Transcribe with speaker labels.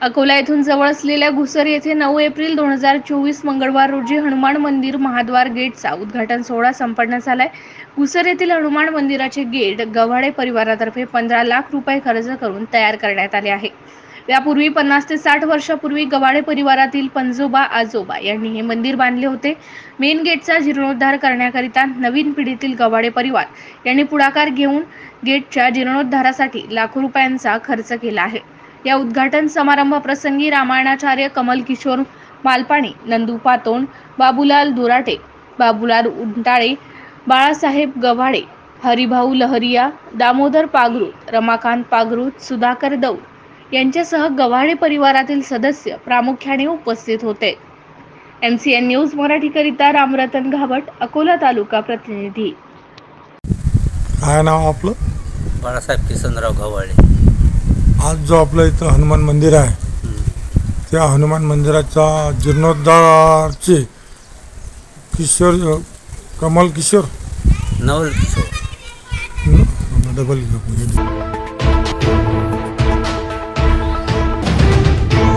Speaker 1: अकोला येथून जवळ असलेल्या घुसर येथे नऊ एप्रिल दोन हजार चोवीस मंगळवार रोजी हनुमान मंदिर महाद्वार गेटचा उद्घाटन सोहळा संपन्न झालाय. घुसर येथील हनुमान मंदिराचे गेट गव्हाडे परिवारातर्फे पंधरा लाख रुपये खर्च करून तयार करण्यात आले आहे. यापूर्वी पन्नास ते साठ वर्षापूर्वी गवाडे परिवारातील पंजोबा आजोबा यांनी हे मंदिर बांधले होते. मेन गेटचा जीर्णोद्धार करण्याकरिता नवीन पिढीतील गवाडे परिवार यांनी पुढाकार घेऊन गेटच्या जीर्णोद्धारासाठी लाखो रुपयांचा खर्च केला आहे. या उद्घाटन समारंभाप्रसंगी रामायणाचार्य कमल किशोर मालपाणी नंदू पातोंड बाबूलाल दुराटे बाबूलाल उंटाळे बाळासाहेब गव्हाडे हरिभाऊ लहरिया दामोदर पागरूत रमाकांत पागरूत सुधाकर दौड यांच्यासह गव्हाडे परिवारातील सदस्य प्रामुख्याने उपस्थित होते. एम सी एन न्यूज मराठीकरिता रामरतन घावट अकोला तालुका प्रतिनिधी.
Speaker 2: काय नाव आपलं?
Speaker 3: बाळासाहेब किसनराव गव्हाळे
Speaker 2: आज जो आपलं इथं हनुमान मंदिर आहे त्या हनुमान मंदिराचा जीर्णोद्धारचे किशोर कमल किशोर.
Speaker 3: नवल किशोर.
Speaker 2: डबल